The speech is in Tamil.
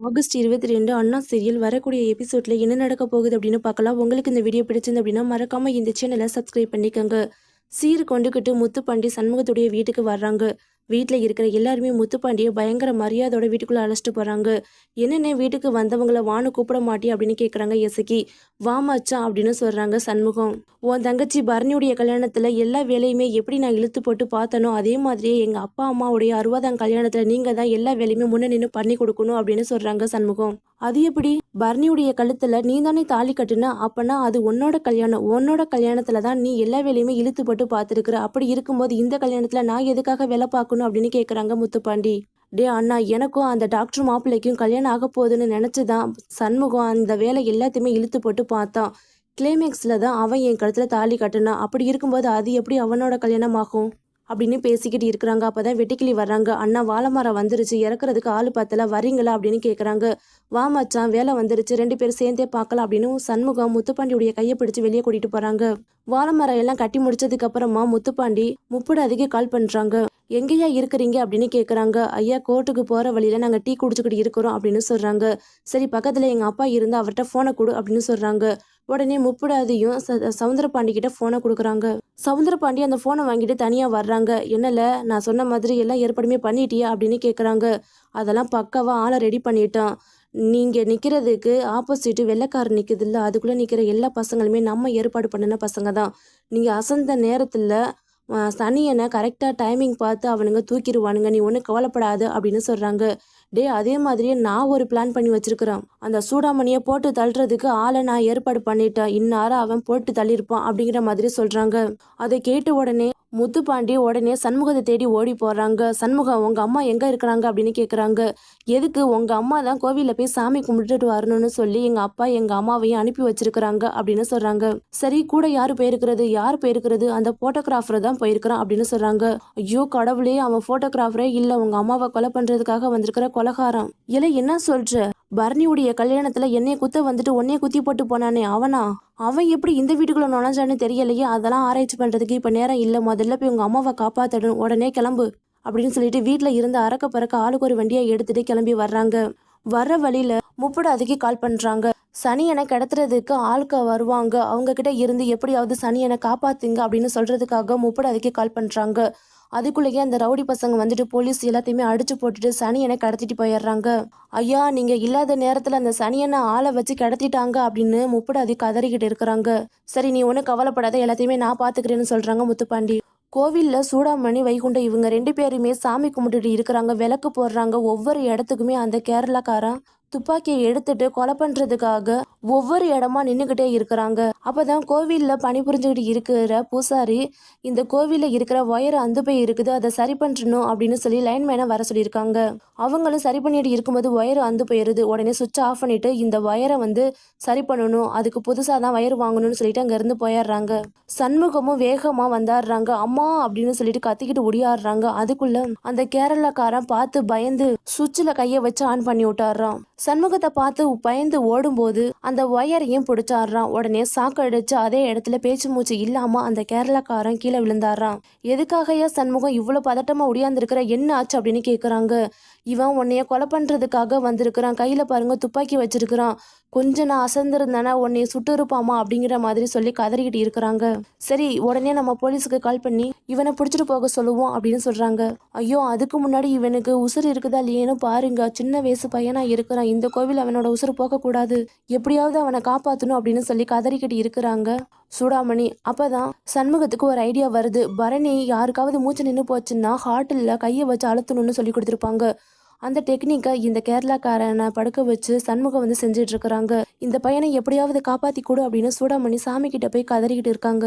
ஆகஸ்ட் இருபத்தி ரெண்டு அண்ணா சீரியல் வரக்கூடிய எபிசோட்ல என்ன நடக்க போகுது அப்படின்னு பார்க்கலாம். உங்களுக்கு இந்த வீடியோ பிடிச்சிருந்து அப்படின்னா மறக்காம இந்த சேனலை சப்ஸ்கிரைப் பண்ணிக்கோங்க. சீர் கொண்டுக்கிட்டு முத்துப்பாண்டி சண்முகத்துடைய வீட்டுக்கு வர்றாங்க. வீட்டில் இருக்கிற எல்லாருமே முத்துப்பாண்டியை பயங்கர மரியாதையோட வீட்டுக்குள்ளே அழைச்சிட்டு போகிறாங்க என்னென்ன வீட்டுக்கு வந்தவங்கள வானு கூப்பிட மாட்டி அப்படின்னு கேட்குறாங்க எசக்கி வாமாச்சா மச்சான் அப்படின்னு சொல்கிறாங்க சண்முகம். உன் தங்கச்சி பரணியுடைய கல்யாணத்தில் எல்லா வேலையுமே எப்படி நான் இழுத்து போட்டு பார்த்தனோ அதே மாதிரியே எங்கள் அப்பா அம்மாவுடைய அறுபதாம் கல்யாணத்தில் நீங்கள் தான் எல்லா வேலையுமே முன்ன நின்று பண்ணி கொடுக்கணும் அப்படின்னு சொல்கிறாங்க சண்முகம். அது எப்படி? பரணியுடைய கழுத்தில் நீ தானே தாலி கட்டுன அப்பனா அது உன்னோட கல்யாணம். உன்னோட கல்யாணத்தில் தான் நீ எல்லா வேலையுமே இழுத்து போட்டு பார்த்துருக்குற. அப்படி இருக்கும்போது இந்த கல்யாணத்தில் நான் எதுக்காக வேலை பார்க்கணும்? அப்படின்னு கேட்குறாங்க முத்துப்பாண்டி. டே அண்ணா எனக்கும் அந்த டாக்டர் மாப்பிள்ளைக்கும் கல்யாணம் ஆக போகுதுன்னு நினச்சிதான் சண்முகம் அந்த வேலை எல்லாத்தையுமே இழுத்து போட்டு பார்த்தான். கிளைமேக்ஸில் தான் அவன் என் கழுத்தில் தாலி கட்டினான் அப்படி இருக்கும்போது அது எப்படி அவனோட கல்யாணம் ஆகும் அப்படின்னு பேசிக்கிட்டு இருக்கிறாங்க. அப்போ தான் வெட்டிக்கிளி வர்றாங்க. அண்ணா வாழைமரம் வந்துருச்சு. இறக்குறதுக்கு ஆள் பார்த்தல வரீங்களா அப்படின்னு கேட்குறாங்க வா மச்சான். வேலை வந்துருச்சு. ரெண்டு பேரும் சேர்ந்தே பார்க்கலாம் அப்படின்னு சண்முகம் முத்துப்பாண்டியுடைய கையை பிடிச்சி வெளியே கூட்டிட்டு போகிறாங்க வாழைமரம் எல்லாம் கட்டி முடிச்சதுக்கு அப்புறமா முத்துப்பாண்டி முப்படு அதிக கால் பண்ணுறாங்க எங்கேயா இருக்கிறீங்க அப்படின்னு கேட்குறாங்க ஐயா கோர்ட்டுக்கு போகிற வழியில் நாங்கள் டீ குடிச்சுக்கிட்டு இருக்கிறோம் அப்படின்னு சொல்கிறாங்க சரி பக்கத்தில் எங்கள் அப்பா இருந்தால் அவர்கிட்ட ஃபோனை கொடு அப்படின்னு சொல்கிறாங்க உடனே முப்படாதையும் ச சவுந்தரபாண்டி ஃபோனை கொடுக்குறாங்க. சவுந்தரபாண்டி அந்த ஃபோனை வாங்கிட்டு தனியாக வர்றாங்க. என்னல நான் சொன்ன மாதிரி எல்லாம் ஏற்பாடுமே பண்ணிட்டியா அப்படின்னு கேட்குறாங்க அதெல்லாம் பக்காவாக ஆளை ரெடி பண்ணிட்டான். நீங்கள் நிற்கிறதுக்கு ஆப்போசிட்டு வெள்ளைக்காரர் நிற்குதுல்ல அதுக்குள்ளே நிற்கிற எல்லா பசங்களுமே நம்ம ஏற்பாடு பண்ணின பசங்க தான் நீங்கள் அசந்த நேரத்தில் சனியனை கரெக்டாக டைமிங் பார்த்து அவனுங்க தூக்கிடுவானுங்க நீ ஒன்றும் கவலைப்படாது அப்படின்னு சொல்கிறாங்க டே அதே மாதிரியே நான் ஒரு பிளான் பண்ணி வச்சிருக்கிறேன். அந்த சூடாமணியை போட்டு தள்ளுறதுக்கு ஆளை நான் ஏற்பாடு பண்ணிட்டேன். இன்னார அவன் போட்டு தள்ளியிருப்பான் அப்படிங்கிற மாதிரி சொல்கிறாங்க அதை கேட்ட உடனே முத்துப்பாண்டி உடனே சண்முகத்தை தேடி ஓடி போகிறாங்க சண்முகம் உங்கள் அம்மா எங்கே இருக்கிறாங்க? அப்படின்னு கேட்குறாங்க எதுக்கு? உங்கள் அம்மா தான் கோவிலில் போய் சாமி கும்பிட்டுட்டு வரணும்னு சொல்லி எங்கள் அப்பா எங்கள் அம்மாவையும் அனுப்பி வச்சிருக்கிறாங்க அப்படின்னு சொல்கிறாங்க சரி கூட யார் போயிருக்கிறது? யார் போயிருக்கிறது? அந்த ஃபோட்டோகிராஃபரை தான் போயிருக்கிறான் அப்படின்னு சொல்கிறாங்க ஐயோ கடவுளே அவன் ஃபோட்டோகிராஃபரே இல்லை. உங்கள் அம்மாவை கொலை பண்ணுறதுக்காக வந்திருக்கிற கொலகாரம். இல்லை என்ன சொல்கிற பரணியுடைய கல்யாணத்துல என்னைய குத்த வந்துட்டு உன்னைய குத்தி போட்டு போனானே அவனா? அவன் எப்படி இந்த வீட்டுக்குள்ள நுழைஞ்சான்னு தெரியலையே? அதெல்லாம் ஆராய்ச்சி பண்றதுக்கு இப்ப நேரம் இல்ல. முதல்ல போய் உங்க அம்மாவை காப்பாற்றணும் உடனே கிளம்பு அப்படின்னு சொல்லிட்டு வீட்டுல இருந்து அறக்க பறக்க ஆளுக்கு ஒரு வண்டியை எடுத்துட்டு கிளம்பி வர்றாங்க. வர்ற வழியில முப்படு அதுக்கு கால் பண்றாங்க. சனியனை கிடத்துறதுக்கு ஆளுக்க வருவாங்க. அவங்க கிட்ட இருந்து எப்படியாவது சனியனை காப்பாத்துங்க அப்படின்னு சொல்றதுக்காக முப்படு அதுக்கு கால் பண்றாங்க. அதுக்குள்ளேயே அந்த ரவுடி பசங்க வந்துட்டு போலீஸ் எல்லாத்தையுமே அடிச்சு போட்டுட்டு சனியனை கடத்திட்டு போயிடுறாங்க. ஐயா நீங்க இல்லாத நேரத்துல அந்த சனியனை ஆளை வச்சு கடத்திட்டாங்க அப்படின்னு முப்படாதி கதறிக்கிட்டு இருக்கிறாங்க. சரி நீ ஒன்றும் கவலைப்படாத எல்லாத்தையுமே நான் பாத்துக்கிறேன்னு சொல்றாங்க முத்துப்பாண்டி. கோவில்ல சூடாமணி வைகுண்டம் இவங்க ரெண்டு பேருமே சாமி கும்பிட்டுட்டு இருக்கிறாங்க விளக்கு போடுறாங்க ஒவ்வொரு இடத்துக்குமே அந்த கேரளாக்காரன் துப்பாக்கியை எடுத்துட்டு கொலை பண்றதுக்காக ஒவ்வொரு இடமா நின்றுகிட்டே இருக்கிறாங்க. அப்பதான் கோவில்ல பணிபுரிஞ்சுக்கிட்டு இருக்கிற பூசாரி இந்த கோவிலில் இருக்கிற ஒயர் அந்து போய் இருக்குது அதை சரி பண்ணணும் அப்படின்னு சொல்லி லைன்மேனை வர சொல்லியிருக்காங்க. அவங்களும் சரி பண்ணிட்டு இருக்கும்போது ஒயர் அந்து போயிருது. உடனே சுவிட்ச் ஆஃப் பண்ணிட்டு இந்த ஒயரை வந்து சரி பண்ணணும் அதுக்கு புதுசாக தான் ஒயர் வாங்கணும்னு சொல்லிட்டு அங்கேருந்து போயிடுறாங்க. சண்முகமும் வேகமாக வந்தாடுறாங்க. அம்மா அப்படின்னு சொல்லிட்டு கத்திக்கிட்டு ஒடியாடுறாங்க அதுக்குள்ள அந்த கேரளாக்காரன் பார்த்து பயந்து சுவிட்சில் கையை வச்சு ஆன் பண்ணி விட்டாடுறான். சண்முகத்தை பார்த்து பயந்து ஓடும்போது அந்த ஒயரையும் பிடிச்சாடுறான். உடனே சாக்கு அடிச்சு அதே இடத்துல பேச்சு மூச்சு இல்லாம அந்த கேரளாக்காரன் கீழே விழுந்தாடுறான். எதுக்காகயா சண்முகம் இவ்வளவு பதட்டமா ஒடியாந்துருக்கிற? என்ன ஆச்சு? அப்படின்னு கேக்குறாங்க. இவன் உன்னைய கொலை பண்றதுக்காக வந்திருக்கிறான். கையில பாருங்க துப்பாக்கி வச்சிருக்கிறான். கொஞ்சம் நான் அசந்திருந்தேனா உன்னைய சுட்டு இருப்பாமா அப்படிங்கிற மாதிரி சொல்லி கதறிக்கிட்டு இருக்கிறாங்க. சரி உடனே நம்ம போலீஸுக்கு கால் பண்ணி இவனை பிடிச்சிட்டு போக சொல்லுவோம் அப்படின்னு சொல்றாங்க. ஐயோ அதுக்கு முன்னாடி இவனுக்கு உசுறு இருக்குதா இல்லையேன்னு பாருங்க. சின்ன வயசு பையனா இருக்கிறான். இந்த கோவில் அவனோட உசுறு போகக்கூடாது. எப்படியாவது அவனை காப்பாற்றணும் அப்படின்னு சொல்லி கதறிக்கிட்டு இருக்கிறாங்க. சூடாமணி அப்பதான் சண்முகத்துக்கு ஒரு ஐடியா வருது. பரணி யாருக்காவது மூச்சு நின்று போச்சுன்னா ஹார்ட்டில் கையை வச்சு அழுத்தணும்னு சொல்லி கொடுத்துருப்பாங்க. அந்த டெக்னிக்கை இந்த கேரளாக்காரனை படுக்க வச்சு சண்முகம் வந்து செஞ்சிட்டு இருக்கிறாங்க. இந்த பையனை எப்படியாவது காப்பாத்தி கொடு அப்படின்னு சூடாமணி சாமி கிட்ட போய் கதறிக்கிட்டு இருக்காங்க.